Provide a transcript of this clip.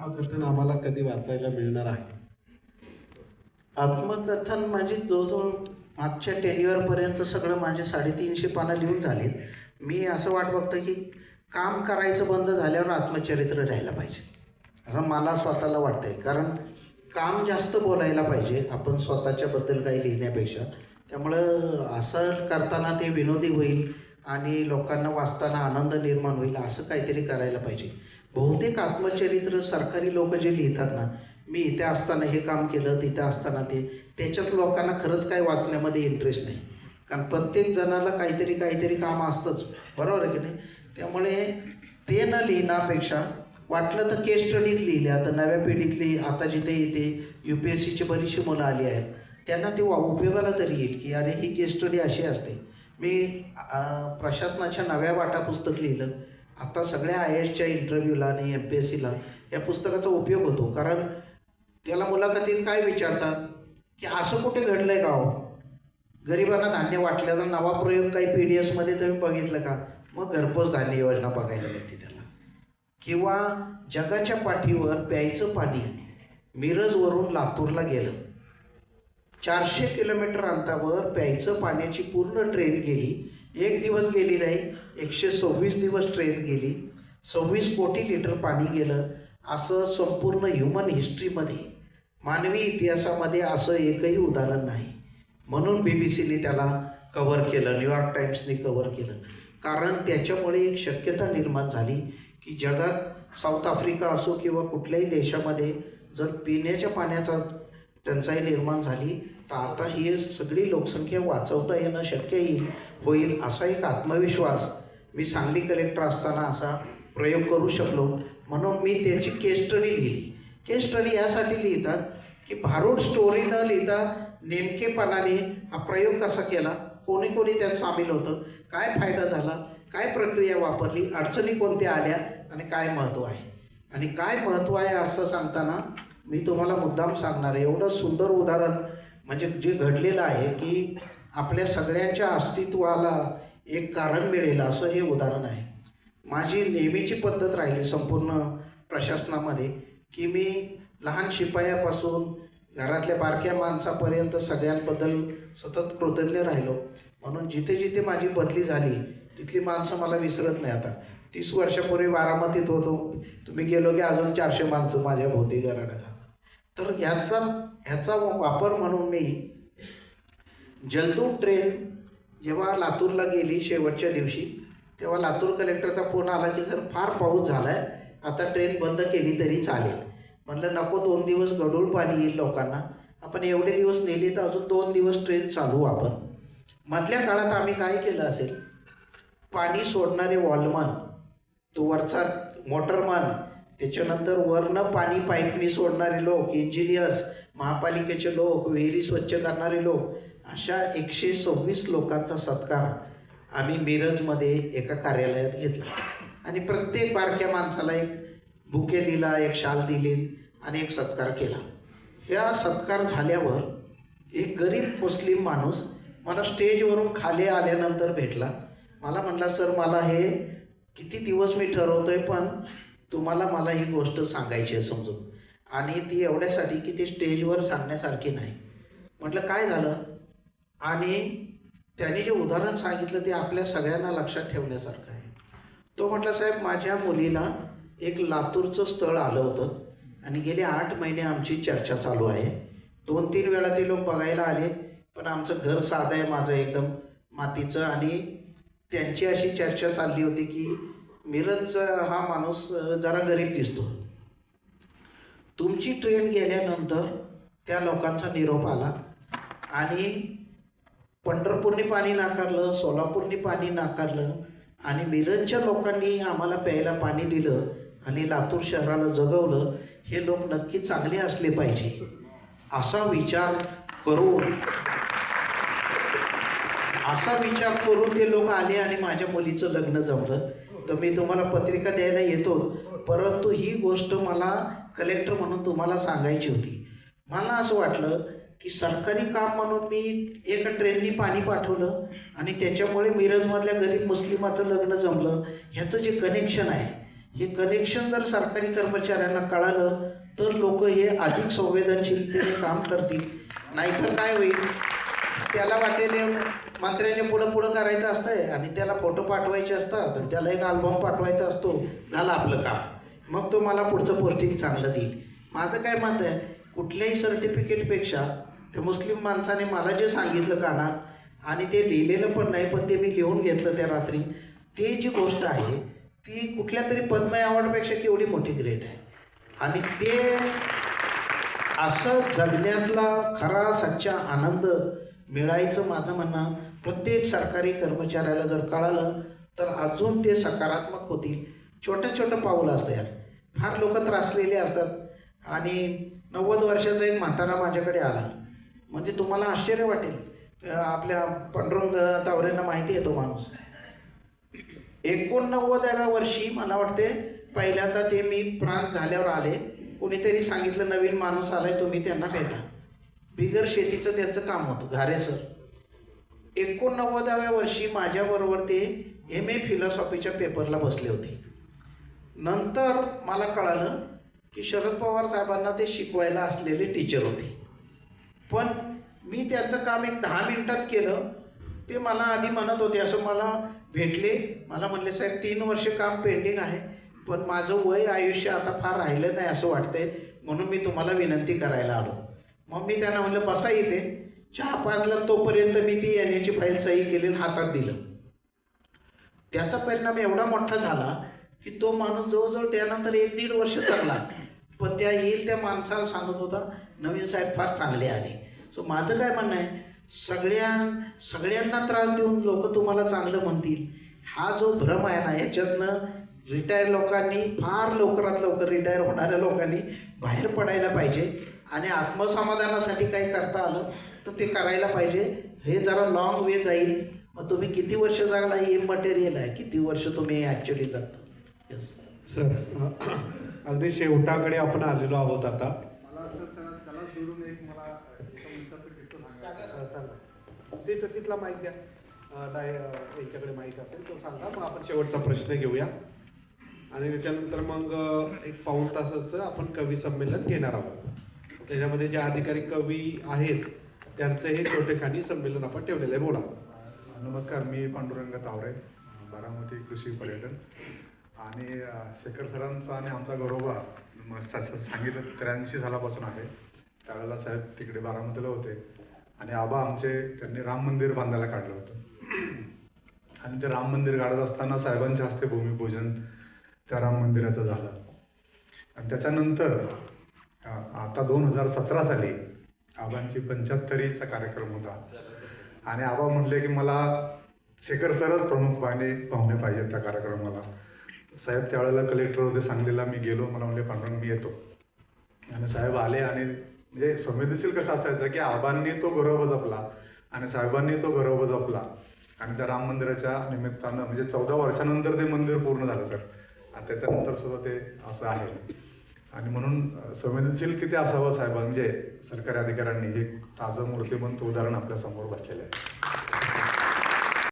आत्मकथन आम्हाला कधी वाचायला मिळणार आहे? आत्मकथन माझी जवळजवळ मागच्या टेन्युअरपर्यंत सगळं माझे साडेतीनशे पानं लिहून झालीत. मी असं वाट बघतो की काम करायचं बंद झाल्यावर आत्मचरित्र राहायला पाहिजे. असं मला स्वतःला वाटतंय. कारण काम जास्त बोलायला पाहिजे. आपण स्वतःच्याबद्दल काही लिहिण्यापेक्षा. त्यामुळं असं करताना ते विनोदी होईल आणि लोकांना वाचताना आनंद निर्माण होईल असं काहीतरी करायला पाहिजे. बहुतेक आत्मचरित्र सरकारी लोक जे लिहितात ना मी इथे असताना हे काम केलं तिथे असताना ते त्याच्यात लोकांना खरंच काही वाचण्यामध्ये इंटरेस्ट नाही. कारण प्रत्येक जणाला काहीतरी काहीतरी काम असतंच बरोबर आहे की नाही? त्यामुळे ते न लिहिण्यापेक्षा वाटलं तर केस स्टडीज लिहिल्या आता नव्या पिढीतली आता जिथे इथे यू पी एस सीची बरीचशी मुलं आली आहेत त्यांना ते वा उपयोगाला तरी येईल की अरे ही केस स्टडी अशी असते. मी प्रशासनाच्या नव्या वाटा पुस्तक लिहिलं आता सगळ्या आय एसच्या इंटरव्ह्यूला आणि एम पी एस सीला या पुस्तकाचा उपयोग होतो. कारण त्याला मुलाखतीत काय विचारतात? की असं कुठे घडलं आहे का हो? गरिबांना धान्य वाटल्याचा नवा प्रयोग काही पी डी एसमध्ये तुम्ही बघितलं का? मग घरपोच धान्य योजना बघायला मिळते त्याला. किंवा जगाच्या पाठीवर प्यायचं पाणी मिरजवरून लातूरला गेलं. चारशे किलोमीटर अंतरावर प्यायचं पाण्याची पूर्ण ट्रेन गेली. एक दिवस गेली नाही एकशे सव्वीस दिवस ट्रेन गेली. सव्वीस कोटी लिटर पाणी गेलं. असं संपूर्ण ह्युमन हिस्ट्रीमध्ये मानवी इतिहासामध्ये असं एकही उदाहरण नाही. म्हणून बी बी सीने त्याला कव्हर केलं न्यूयॉर्क टाईम्सने कव्हर केलं. कारण त्याच्यामुळे एक शक्यता निर्माण झाली की जगात साऊथ आफ्रिका असो किंवा कुठल्याही देशामध्ये जर पिण्याच्या पाण्याचा टंचाई निर्माण झाली तर आता ही सगळी लोकसंख्या वाचवता येणं शक्य होईल असा एक आत्मविश्वास मी सांगली कलेक्टर असताना असा प्रयोग करू शकलो. म्हणून मी त्याची केस स्टडी लिहिली. केस स्टडी यासाठी लिहितात की भारूड स्टोरी न लिहिता नेमकेपणाने हा प्रयोग कसा केला? कोणी कोणी त्यात सामील होतं. काय फायदा झाला? काय प्रक्रिया वापरली? अडचणी कोणत्या आल्या? आणि काय महत्त्व आहे? आणि काय महत्त्व आहे असं सांगताना मी तुम्हाला मुद्दाम सांगणार आहे. एवढं सुंदर उदाहरण म्हणजे जे घडलेलं आहे की आपल्या सगळ्यांच्या अस्तित्वाला एक कारण मिळेल असं हे उदाहरण आहे. माझी नेहमीची पद्धत राहिली संपूर्ण प्रशासनामध्ये की मी लहान शिपायापासून घरातल्या बारक्या माणसापर्यंत सगळ्यांबद्दल सतत कृतज्ञ राहिलो. म्हणून जिथे जिथे माझी बदली झाली तिथली माणसं मला विसरत नाही आता. तीस वर्षापूर्वी बारामतीत होतो. तुम्ही गेलो की अजून चारशे माणसं माझ्या भोवती घराण्यात तर ह्याचा ह्याचा वापर म्हणून मी जलदूत ट्रेन जेव्हा लातूरला गेली शेवटच्या दिवशी तेव्हा लातूर कलेक्टरचा फोन आला की सर फार पाऊस झाला आहे आता ट्रेन बंद केली तरी चालेल. म्हटलं नको दोन दिवस गडूळ पाणी येईल लोकांना. आपण एवढे दिवस नेली तर अजून दोन दिवस ट्रेन चालू आपण. मधल्या काळात आम्ही काय केलं असेल? पाणी सोडणारे वॉलमन तो वरचा मोटरमन त्याच्यानंतर वरनं पाणी पाईपनी सोडणारे लोक इंजिनियर्स महापालिकेचे लोक विहिरी स्वच्छ करणारे लोक अशा एकशे सव्वीस लोकांचा सत्कार आम्ही मिरजमध्ये एका कार्यालयात घेतला. आणि प्रत्येक बारक्या माणसाला एक बुके दिला एक शाल दिली आणि एक सत्कार केला. ह्या सत्कार झाल्यावर एक गरीब मुस्लिम माणूस मला स्टेजवरून खाली आल्यानंतर भेटला. मला म्हटला सर मला हे किती दिवस मी ठरवतो आहे पण तुम्हाला मला ही गोष्ट सांगायची आहे समजून. आणि ती एवढ्यासाठी की ती स्टेजवर सांगण्यासारखी नाही. म्हटलं काय झालं? आणि त्याने जे उदाहरण सांगितलं ते आपल्या सगळ्यांना लक्षात ठेवण्यासारखं आहे. तो म्हटलं साहेब माझ्या मुलीला एक लातूरचं स्थळ आलं होतं आणि गेले आठ महिने आमची चर्चा चालू आहे. दोन तीन वेळा ते लोक बघायला आले पण आमचं घर साधं आहे माझं एकदम मातीचं आणि त्यांची अशी चर्चा चालली होती की मिरजचा हा माणूस जरा गरीब दिसतो. तुमची ट्रेन गेल्यानंतर त्या लोकांचा निरोप आला आणि पंढरपूरने पाणी नाकारलं सोलापूरने पाणी नाकारलं आणि मिरजच्या लोकांनी आम्हाला प्यायला पाणी दिलं आणि लातूर शहराला जगवलं हे लोक नक्की चांगले असले पाहिजे असा विचार करून असा विचार करून ते लोक आले आणि माझ्या मुलीचं लग्न जमलं. तर मी तुम्हाला पत्रिका द्यायला येतो. परंतु ही गोष्ट मला कलेक्टर म्हणून तुम्हाला सांगायची होती. मला असं वाटलं की सरकारी काम म्हणून मी एका ट्रेननी पाणी पाठवलं आणि त्याच्यामुळे मिरजमधल्या गरीब मुस्लिमाचं लग्न जमलं. ह्याचं जे कनेक्शन आहे हे कनेक्शन जर सरकारी कर्मचाऱ्यांना कळालं तर लोक हे अधिक संवेदनशीलतेने काम करतील. नाहीतर काय होईल? त्याला वाटेल मंत्र्याच्या पुढं पुढं करायचं असतंय. आणि त्याला फोटो पाठवायचे असतात आणि त्याला एक अल्बम पाठवायचा असतो. झालं आपलं काम. मग तो मला पुढचं पोस्टिंग चांगलं देईल. माझं काय मत आहे कुठल्याही सर्टिफिकेटपेक्षा त्या मुस्लिम माणसाने मला जे सांगितलं कानात आणि ते लिहिलेलं पण नाही पण ते मी लिहून घेतलं त्या रात्री ते जी गोष्ट आहे ती कुठल्या तरी पद्म अवॉर्डपेक्षा केवढी मोठी ग्रेट आहे. आणि ते असं जगण्यातला खरा सच्चा आनंद मिळायचं माझं म्हणणं प्रत्येक सरकारी कर्मचाऱ्याला जर कळालं तर अजून ते सकारात्मक होतील. छोटं छोटं पाऊल असतं यार फार लोक त्रासलेले असतात. आणि नव्वद वर्षाचा एक म्हातारा माझ्याकडे आला. म्हणजे तुम्हाला आश्चर्य वाटेल. आपल्या पंडुरंग तावरेंना माहिती आहे तो माणूस. एकोणनव्वदाव्या वर्षी मला वाटते पहिल्यांदा ते मी प्रांत झाल्यावर आले. कोणीतरी सांगितलं नवीन माणूस आलाय तुम्ही त्यांना भेटा. बिगर शेतीचं त्यांचं काम होतं घारे सर एकोणनव्वदाव्या वर्षी माझ्याबरोबर ते एम ए फिलॉसॉफीच्या पेपरला बसले होते. नंतर मला कळालं की शरद पवार साहेबांना ते शिकवायला असलेले टीचर होते. पण मी त्यांचं काम एक दहा मिनटात केलं. ते मला आधी म्हणत होते असं मला भेटले. मला म्हणले साहेब तीन वर्ष काम पेंडिंग आहे पण माझं वय आयुष्य आता फार राहिलं नाही असं वाटतंय म्हणून मी तुम्हाला विनंती करायला आलो. मग मी त्यांना म्हणलं बसा इथे. चहा पाजला तोपर्यंत मी ती येण्याची फाईल सही केली आणि हातात दिलं. त्याचा परिणाम एवढा मोठा झाला की तो माणूस जवळजवळ त्यानंतर एक दीड वर्ष चालला पण त्या येईल त्या माणसाला सांगत होता नवीन साहेब फार चांगले आले. सो माझं काय म्हणणं आहे सगळ्या सगळ्यांना त्रास देऊन लोक तुम्हाला चांगलं म्हणतील. हा जो भ्रम आहे ना याच्यातनं रिटायर लोकांनी फार लवकरात लवकर रिटायर होणाऱ्या लोकांनी बाहेर पडायला पाहिजे आणि आत्मसमाधानासाठी काही करता आलं तर ते करायला पाहिजे. हे जरा लॉंग वे जाईल. मग तुम्ही किती वर्ष जगला हे मटेरियल आहे? किती वर्ष तुम्ही ॲक्च्युली जगता? येस सर अगदी शेवटाकडे आपण आलेलो आहोत आता. तिथं तिथला माईक द्या. यांच्याकडे माईक असेल तो सांगा. मग आपण शेवटचा प्रश्न घेऊया. आणि त्याच्यानंतर मग एक पाऊण तासाचं आपण कवी संमेलन घेणार आहोत. त्याच्यामध्ये जे अधिकारी कवी आहेत त्यांचं हे छोटेखानी संमेलन आपण ठेवलेलं आहे. बोला. नमस्कार मी पांडुरंग तावरे बारामती कृषी पर्यटन. आणि शेखर सरांचा आणि आमचा गौरवा स- सांगितलं त्र्याऐंशी सालापासून आहे. त्यावेळेला साहेब तिकडे बारामतीला होते. आणि आबा आमचे त्यांनी राम मंदिर बांधायला काढलं होतं. आणि ते राम मंदिर काढत असताना साहेबांच्या हस्ते भूमिपूजन त्या राम मंदिराचं झालं. आणि त्याच्यानंतर आता दोन हजार सतरा साली आबांची पंच्याहत्तरीचा कार्यक्रम होता. आणि आबा म्हणले की मला शेखर सरच प्रमुख पाहुणे पाहुणे पाहिजेत त्या कार्यक्रमाला. साहेब त्यावेळेला कलेक्टर होते सांगलीला मी गेलो. मला म्हणले पांडुरंग मी येतो. आणि साहेब आले आणि म्हणजे संवेदनशील कसं असायचं की आबांनी तो गौरव जपला आणि साहेबांनी तो गौरव जपला. आणि त्या राम मंदिराच्या निमित्तानं म्हणजे चौदा वर्षानंतर ते मंदिर पूर्ण झालं सर. आणि त्याच्यानंतर सुद्धा ते असं आहे. आणि म्हणून संवेदनशील किती असावं साहेब? म्हणजे सरकारी अधिकाऱ्यांनी हे ताजं मूर्तिमंत उदाहरण आपल्यासमोर बसलेलं आहे.